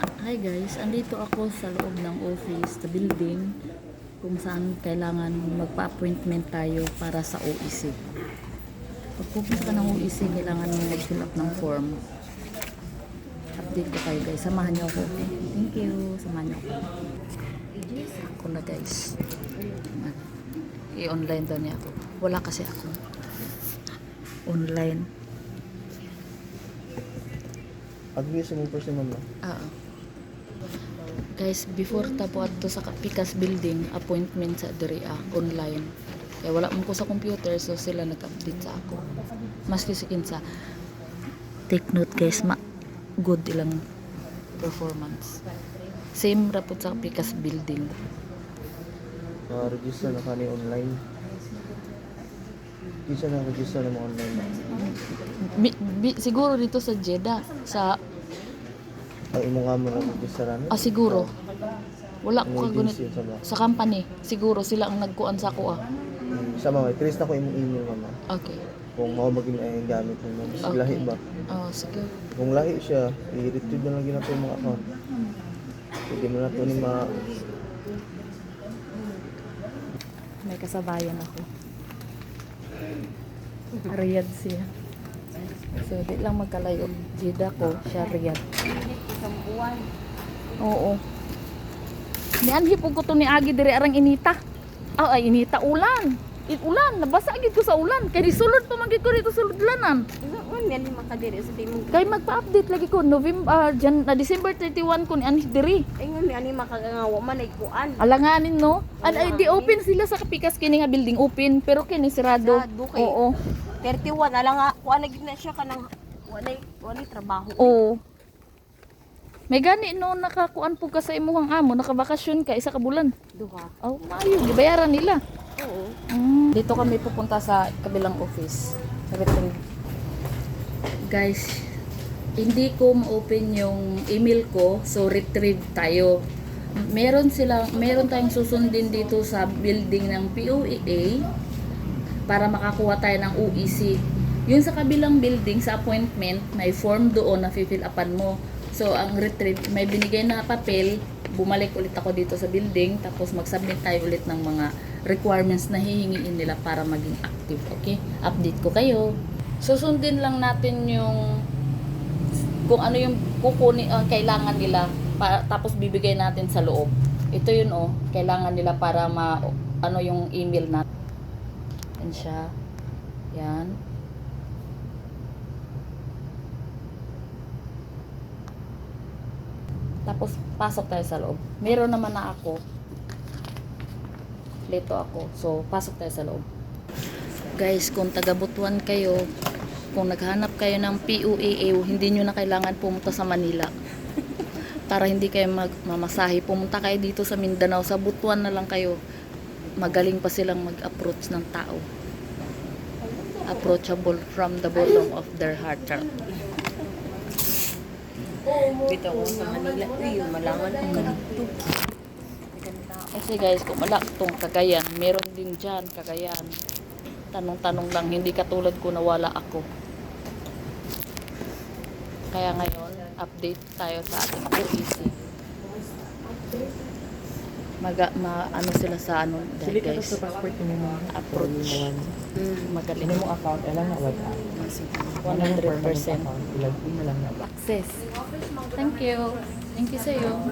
Hi guys, andito ako sa loob ng office, sa building, kung saan kailangan magpa-appointment tayo para sa OEC. Pag pupunta ka ng OEC, kailangan mo mag-fill up ng form. Update ko kayo guys, samahan niyo ako. Thank you, samahan niyo ako. Ako na guys. I-online daw niya ako. Wala kasi ako. Online. Advice mo person ma'am. Oo. Guys, before tapo adto sa Pikas building, appointment sa diri ah, online. Kaya wala mo ko sa computer, so sila nag-update sa ako. Maski sa kinsa. Take note guys, ma good ilang performance. Same rapod sa Pikas building. Na-register na kani online. Kisa na register na mo online. Mi, bi- siguro dito sa Jeddah, sa Ay imo nga mo na registeran. ah siguro. Wala Ang ko kagunit agency sa sa company. Siguro sila ang nagkuan sa ako ah. Sa mga Chris na ko imong email mama. Okay. Kung mao maging ay gamit mo ma'am. Okay. lahi ba? Oh, sige. Kung lahi siya, i-retrieve na lang ginapon mga account. Pwede mo na to ni ma May kasabayan ako. Riyadh siya. So, di lang magkalayo. Jida ko, siya buwan. Oo. Niyan hipog ko to ni Agi dire arang inita. Ah, ay inita ulan. It ulan, nabasa gid ko sa ulan. Kay sulod pa man gid ko dito sa yan yung makadiri sa timong. Kay magpa-update lagi ko November ah, Jan, na December 31 ko ni Anis diri. Ay nga ni ani makagangawa man ay kuan. Alanganin no. An ay di open sila sa kapikas kini nga building open pero kini sirado. Oo. 31 ala nga kuan na gid na siya kanang walay walay trabaho. Oo. May gani no nakakuan po ka sa imuhang amo, nakabakasyon ka isa ka bulan. Duha. Oh, maayo, gibayaran nila. Oo. Mm. Dito kami pupunta sa kabilang office. Sa retrieve. Guys, hindi ko ma-open yung email ko, so retrieve tayo. Meron sila, meron tayong susundin dito sa building ng POEA para makakuha tayo ng UEC. Yun sa kabilang building sa appointment, may form doon na fill upan mo. So, ang retrieve, may binigay na papel, bumalik ulit ako dito sa building, tapos mag-submit tayo ulit ng mga requirements na hihingiin nila para maging active. Okay? Update ko kayo. Susundin lang natin yung kung ano yung kukunin, ah, kailangan nila, pa, tapos bibigay natin sa loob. Ito yun oh, kailangan nila para ma, ano yung email natin. Yan siya. Yan. Tapos, pasok tayo sa loob. Meron naman na ako. Lito ako. So, pasok tayo sa loob. Guys, kung taga-Butuan kayo, kung naghanap kayo ng PUAA, hindi nyo na kailangan pumunta sa Manila. Para hindi kayo magmamasahe. Pumunta kayo dito sa Mindanao. Sa Butuan na lang kayo. Magaling pa silang mag-approach ng tao. Approachable from the bottom of their heart. Bito ko sa Manila. Uy, malangan ko kadto. Kasi guys, kung wala itong Cagayan, meron din dyan, Cagayan. Tanong-tanong lang, hindi katulad ko na wala ako. Kaya ngayon, update tayo sa ating OEC. Maga, ma, ano sila sa ano, dahil guys, passport mo mo. approach. Magaling. mo account, alam na wag. 100% Ilag na lang na. access. Thank you. Thank you sa'yo.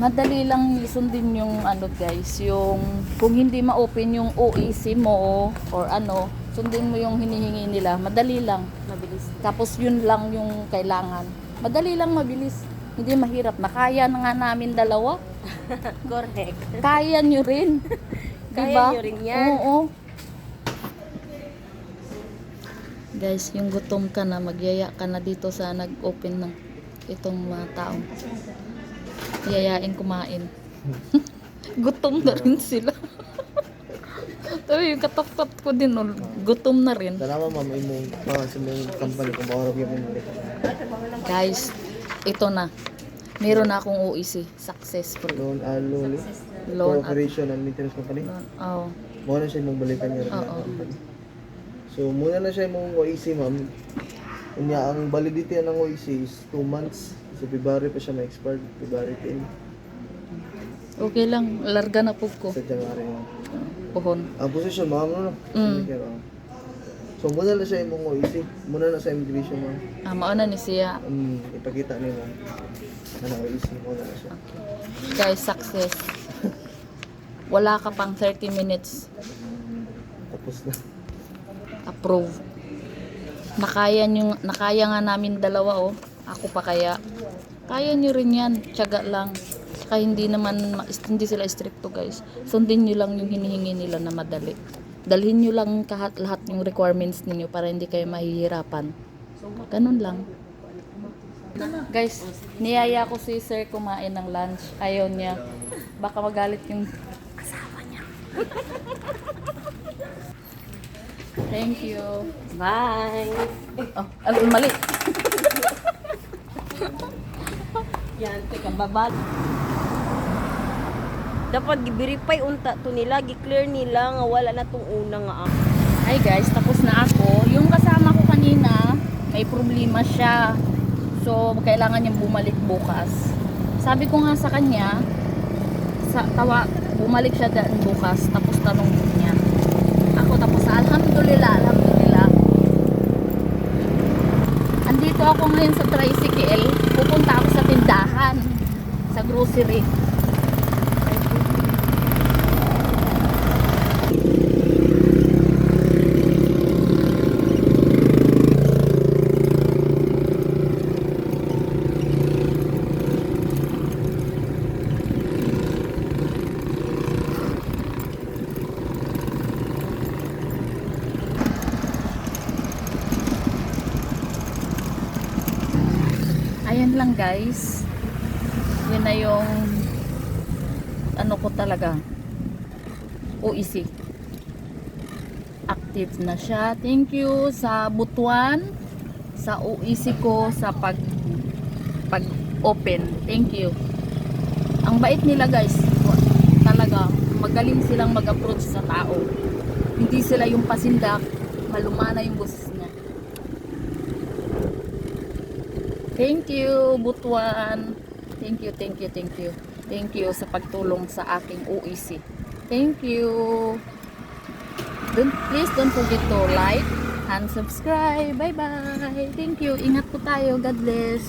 Madali lang sundin yung ano guys, yung kung hindi ma-open yung OEC mo or ano, sundin mo yung hinihingi nila. Madali lang. Mabilis. Tapos yun lang yung kailangan. Madali lang mabilis. Hindi mahirap. Nakaya na nga namin dalawa. Correct. Kaya nyo rin. Kaya diba? nyo rin yan. Oo. Guys, yung gutom ka na, magyaya ka na dito sa nag-open ng itong mga taong yayain kumain. gutom na rin sila. Pero yung katok-tot ko din, oh, gutom na rin. Dalawa ma'am imong pa sa mga company kung bawal gyud mo. Guys, ito na. Meron na akong OEC. Successful. Loan ah loan. Loan at Corporation and Maintenance Company. loan. Oh. Mo na siya mong balikan niya. Oo. So muna na siya mong OEC ma'am. Unya, ang validity ng OEC is 2 months. Sa February pa siya ma-expired. February 10. Okay lang, larga na po ko. Sa January. na. Pohon. Ang position, ma'am, no? Mm. Sige, ma'am. So, muna na siya imong OEC. Muna na sa immigration, ma'am. Ah, mauna ni siya. Um, ipakita niyo, ma'am. Ano, OEC, muna na siya. Guys, success. Wala ka pang 30 minutes. Tapos na. Approve. Nakaya nyo, nakaya nga namin dalawa oh. Ako pa kaya. Kaya nyo rin yan. Tiyaga lang. Saka hindi naman, ma- hindi sila stricto guys. Sundin nyo lang yung hinihingi nila na madali. Dalhin nyo lang kahat lahat yung requirements ninyo para hindi kayo mahihirapan. Ganun lang. Guys, niyaya ko si sir kumain ng lunch. Ayaw niya. Baka magalit yung kasama niya. Thank you. Bye! Oh, ano, mali. Yan, teka, babad. Dapat gi-verify unta to nila, gi-clear nila nga wala na tong una nga ah. Hi guys, tapos na ako. Yung kasama ko kanina, may problema siya. So, kailangan niyang bumalik bukas. Sabi ko nga sa kanya, sa tawa, bumalik siya daan bukas, tapos tanong niya. Ako tapos, alhamdulillah, alhamdulillah. Andito ako ngayon sa tricycle, pupunta ako sa tindahan, sa grocery. Lang guys. Yun na yung ano ko talaga. OEC. Active na siya. Thank you sa Butuan, sa OEC ko, sa pag pag open. Thank you. Ang bait nila guys. Talaga, magaling silang mag-approach sa tao. Hindi sila yung pasindak, malumana yung boses niya. Thank you, Butuan. Thank you, thank you, thank you. Thank you sa pagtulong sa aking OEC. Thank you. Don't, please don't forget to like and subscribe. Bye-bye. Thank you. Ingat po tayo. God bless.